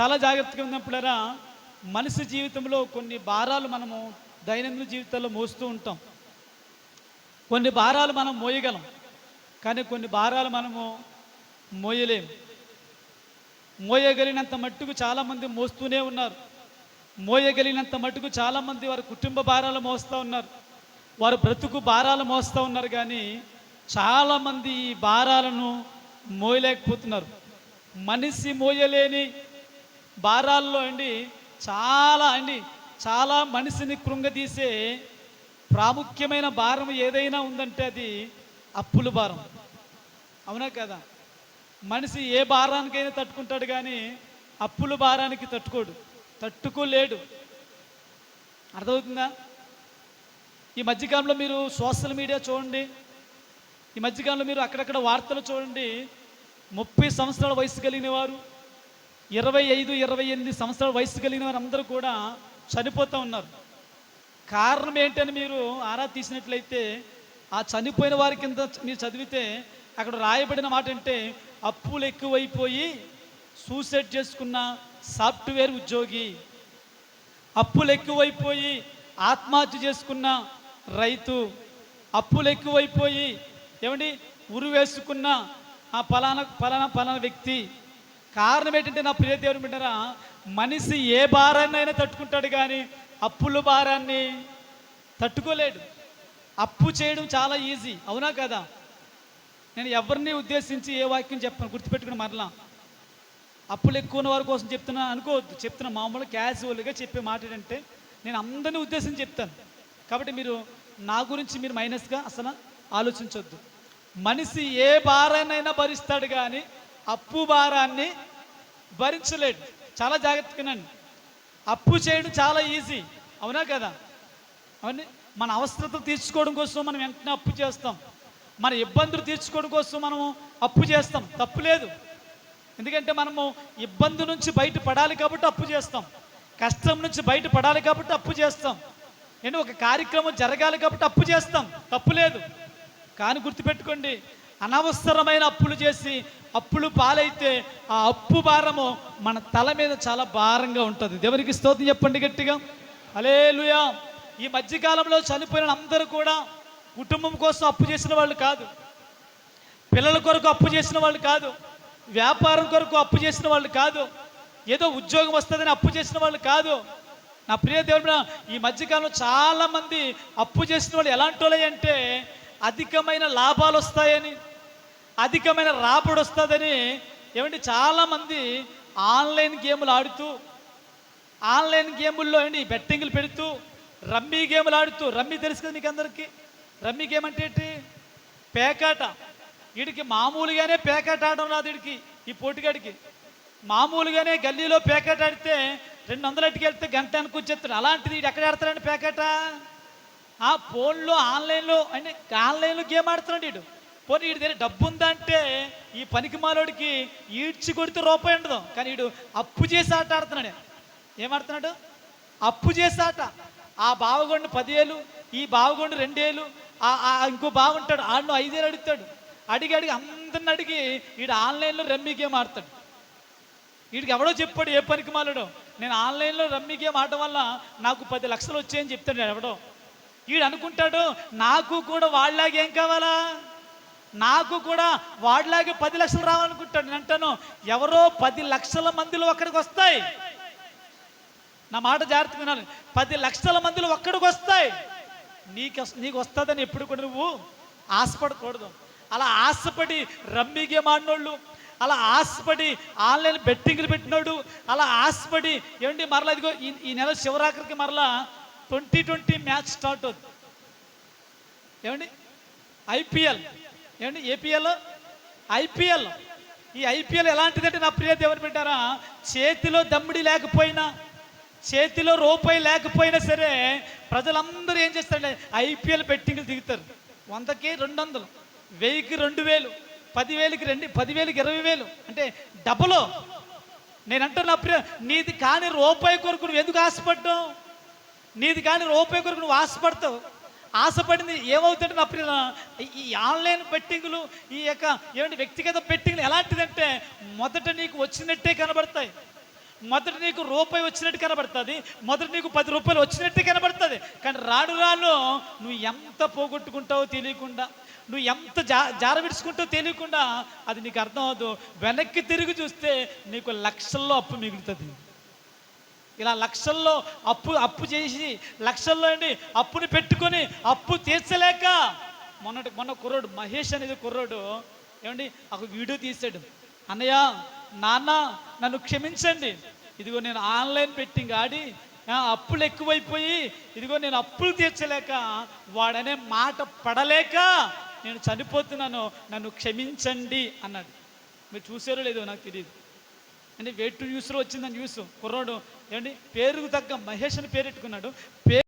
చాలా జాగ్రత్తగా ఉన్నప్పుడరా మనిషి జీవితంలో కొన్ని భారాలు మనము దైనందిన జీవితంలో మోస్తూ ఉంటాం. కొన్ని భారాలు మనం మోయగలం కానీ కొన్ని భారాలు మనము మోయలేము మోయగలిగినంత మట్టుకు చాలామంది మోస్తూనే ఉన్నారు. మోయగలిగినంత మట్టుకు చాలామంది వారి కుటుంబ భారాలు మోస్తూ ఉన్నారు. వారు బ్రతుకు భారాలు మోస్తూ ఉన్నారు కానీ చాలామంది ఈ భారాలను మోయలేకపోతున్నారు. మనిషి మోయలేని భారాల్లో అండి చాలా అండి చాలా మనిషిని కృంగదీసే ప్రాముఖ్యమైన భారం ఏదైనా ఉందంటే అది అప్పుల భారం. అవునా కదా? మనిషి ఏ భారానికైనా తట్టుకుంటాడు కానీ అప్పుల భారానికి తట్టుకోడు తట్టుకోలేడు. అర్థమవుతుందా? ఈ మధ్యకాలంలో మీరు సోషల్ మీడియా చూడండి ఈ మధ్యకాలంలో మీరు అక్కడక్కడ వార్తలు చూడండి ముప్పై సంవత్సరాల వయసు కలిగిన వారు ఇరవై ఐదు ఇరవై ఎనిమిది సంవత్సరాల వయసు కలిగిన వారందరూ కూడా చనిపోతూ ఉన్నారు. కారణం ఏంటని మీరు ఆరా తీసినట్లయితే ఆ చనిపోయిన వారి కింద మీరు చదివితే అక్కడ రాయబడిన మాట అంటే అప్పులు ఎక్కువైపోయి సూసైడ్ చేసుకున్న సాఫ్ట్వేర్ ఉద్యోగి అప్పులు ఎక్కువైపోయి ఆత్మహత్య చేసుకున్న రైతు అప్పులు ఎక్కువైపోయి ఏమండి? ఉరి వేసుకున్న ఆ ఫలానా ఫలానా ఫలానా వ్యక్తి కారణం ఏంటంటే నా ప్రియ దేవుని బిడ్డరా మనిషి ఏ భారాన్ని అయినా తట్టుకుంటాడు కానీ అప్పుల భారాన్ని తట్టుకోలేడు. అప్పు చేయడం చాలా ఈజీ అవునా కదా? నేను ఎవరిని ఉద్దేశించి ఏ వాక్యం చెప్పను గుర్తుపెట్టుకుని మరలా. అప్పులు ఎక్కువ ఉన్న వారి కోసం చెప్తున్నా అనుకోవద్దు. చెప్తున్నా మామూలు క్యాజువల్గా చెప్పే మాట ఏంటంటే నేను అందరినీ ఉద్దేశించి చెప్తాను. కాబట్టి మీరు నా గురించి మీరు మైనస్గా అసలు ఆలోచించొద్దు. మనిషి ఏ భారాన్నైనా భరిస్తాడు కానీ అప్పు భారాన్ని భరించలేడు. చాలా జాగ్రత్తగానండి అప్పు చేయడం చాలా ఈజీ. అవునా కదా? అవును మన అవసరత తీర్చుకోవడం కోసం మనం వెంటనే అప్పు చేస్తాం. మన ఇబ్బందులు తీర్చుకోవడం కోసం మనము అప్పు చేస్తాం. తప్పు లేదు. ఎందుకంటే మనము ఇబ్బంది నుంచి బయటపడాలి కాబట్టి అప్పు చేస్తాం. కష్టం నుంచి బయటపడాలి కాబట్టి అప్పు చేస్తాం. నేను ఒక కార్యక్రమం జరగాలి కాబట్టి అప్పు చేస్తాం. తప్పు లేదు. కానీ గుర్తుపెట్టుకోండి అనవసరమైన అప్పులు చేసి అప్పులు పాలైతే ఆ అప్పు భారము మన తల మీద చాలా భారంగా ఉంటుంది. దేవునికి స్తోత్రం చెప్పండి గట్టిగా. అలే లుయా ఈ మధ్యకాలంలో చనిపోయిన అందరూ కూడా కుటుంబం కోసం అప్పు చేసిన వాళ్ళు కాదు. పిల్లల కొరకు అప్పు చేసిన వాళ్ళు కాదు. వ్యాపారం కొరకు అప్పు చేసిన వాళ్ళు కాదు. ఏదో ఉద్యోగం వస్తుందని అప్పు చేసిన వాళ్ళు కాదు. నా ప్రియ దేవుడు ఈ మధ్యకాలంలో చాలామంది అప్పు చేసిన వాళ్ళు ఎలాంటి వాళ్ళు అంటే అధికమైన లాభాలు వస్తాయని అధికమైన రాబడి వస్తుందని ఏమంటే చాలామంది ఆన్లైన్ గేములు ఆడుతూ ఆన్లైన్ గేముల్లో ఏంటి బెట్టింగ్లు పెడుతూ రమ్మీ గేములు ఆడుతూ రమ్మీ తెలుసు కదా మీకు అందరికీ? రమ్మీ గేమ్ అంటే ఏంటి? పేకాట. వీడికి మామూలుగానే పేకాట ఆడడం రాదు వీడికి ఈ పోటీగాడికి. మామూలుగానే గల్లీలో పేకాట ఆడితే రెండు వందలటికి వెళ్తే గంట అనుకొచ్చేస్తాడు అలాంటిది వీడు ఎక్కడ ఆడతాడండి పేకాట? ఆ ఫోన్లో ఆన్లైన్లో అంటే ఆన్లైన్లో గేమ్ ఆడుతున్నాడు వీడు పోనీ వీడి దగ్గర డబ్బు ఉందంటే ఈ పనికి మాలోడికి ఈడ్చి కొడితే రూపాయి ఉండదు. కానీ వీడు అప్పు చేసి ఆట ఆడుతున్నాడు. ఏమాడుతున్నాడు? అప్పు చేసి ఆట. ఆ బావగొండు పదివేలు ఈ బావగొండు రెండేళ్ళు ఆ ఇంకో బాగుంటాడు ఆడు ఐదేళ్ళు అడుగుతాడు. అడిగి అడిగి అందరిని అడిగి వీడు ఆన్లైన్లో రమ్మీ గేమ్ ఆడతాడు. వీడికి ఎవడో చెప్పాడు ఏ పనికి మాలడు నేను ఆన్లైన్లో రమ్మీ గేమ్ ఆడటం వల్ల నాకు పది లక్షలు వచ్చాయని చెప్తాడు ఎవడో. వీడు అనుకుంటాడు నాకు కూడా వాళ్ళలాగా ఏం కావాలా? నాకు కూడా వాడిలాగే పది లక్షలు రావాలనుకుంటాడు. అంటాను ఎవరో పది లక్షల మందిలో ఒక్కడికి వస్తాయి. నా మాట జాగ్రత్తగా వినాలి. పది లక్షల మందిలో ఒక్కడికి వస్తాయి. నీకు నీకు వస్తుందని ఎప్పుడు కూడా నువ్వు ఆశపడకూడదు. అలా ఆశపడి రమ్మీ గేమ్ ఆడినోళ్ళు అలా ఆశపడి ఆన్లైన్ బెట్టింగ్లు పెట్టినోడు అలా ఆశపడి ఏమండి మరలా ఇదిగో ఈ ఈ నెల శివరాత్రికి మరలా ట్వంటీ ట్వంటీ మ్యాచ్ స్టార్ట్ అవుతుంది ఏమండి? ఐపీఎల్ ఏమండి ఏపీఎల్ ఐపీఎల్ ఈ ఐపీఎల్ ఎలాంటిదంటే నా ప్రియ ఎవరు పెట్టారా చేతిలో దమ్మిడి లేకపోయినా చేతిలో రూపాయి లేకపోయినా సరే ప్రజలందరూ ఏం చేస్తారంటే ఐపీఎల్ బెట్టింగ్లు దిగుతారు. వందకి రెండు వందలు వెయ్యికి రెండు వేలు పదివేలకి రెండు పదివేలకి ఇరవై వేలు అంటే డబ్బులు నేనంటే నా ప్రియ నీది కాని రూపాయి కొరకు నువ్వు ఎందుకు ఆశపడ్డావు? నీది కానీ రూపాయి కొరకు నువ్వు ఆశపడతావు? ఆశపడింది ఏమవుతుంటే నా ప్రియ ఈ ఆన్లైన్ పెట్టింగులు ఈ యొక్క ఏమంటే వ్యక్తిగత బెట్టింగ్లు ఎలాంటిదంటే మొదట నీకు వచ్చినట్టే కనబడతాయి. మొదట నీకు రూపాయి వచ్చినట్టు కనబడుతుంది. మొదట నీకు పది రూపాయలు వచ్చినట్టు కనబడుతుంది. కానీ రాను రాను నువ్వు ఎంత పోగొట్టుకుంటావో తెలియకుండా నువ్వు ఎంత జా జారవిడుచుకుంటావో తెలియకుండా అది నీకు అర్థం అవ్వదు. వెనక్కి తిరిగి చూస్తే నీకు లక్షల్లో అప్పు మిగులుతుంది. ఇలా లక్షల్లో అప్పు అప్పు చేసి లక్షల్లో అండి అప్పుని పెట్టుకొని అప్పు తీర్చలేక మొన్నటి మొన్న కుర్రోడు మహేష్ అనేది కుర్రోడు ఏమండి? ఒక వీడియో తీసాడు. అన్నయ్య నాన్న నన్ను క్షమించండి. ఇదిగో నేను ఆన్లైన్ బెట్టింగ్ ఆడి అప్పులు ఎక్కువైపోయి ఇదిగో నేను అప్పులు తీర్చలేక వాడనే మాట పడలేక నేను చనిపోతున్నాను. నన్ను క్షమించండి అన్నాడు. మీరు చూసారో లేదో నాకు తెలియదు అంటే వెయిట్ న్యూస్లో వచ్చిందని న్యూస్ కుర్రాడు ఏమండి? పేరుకు తగ్గ మహేష్ అని పేరెట్టుకున్నాడు పే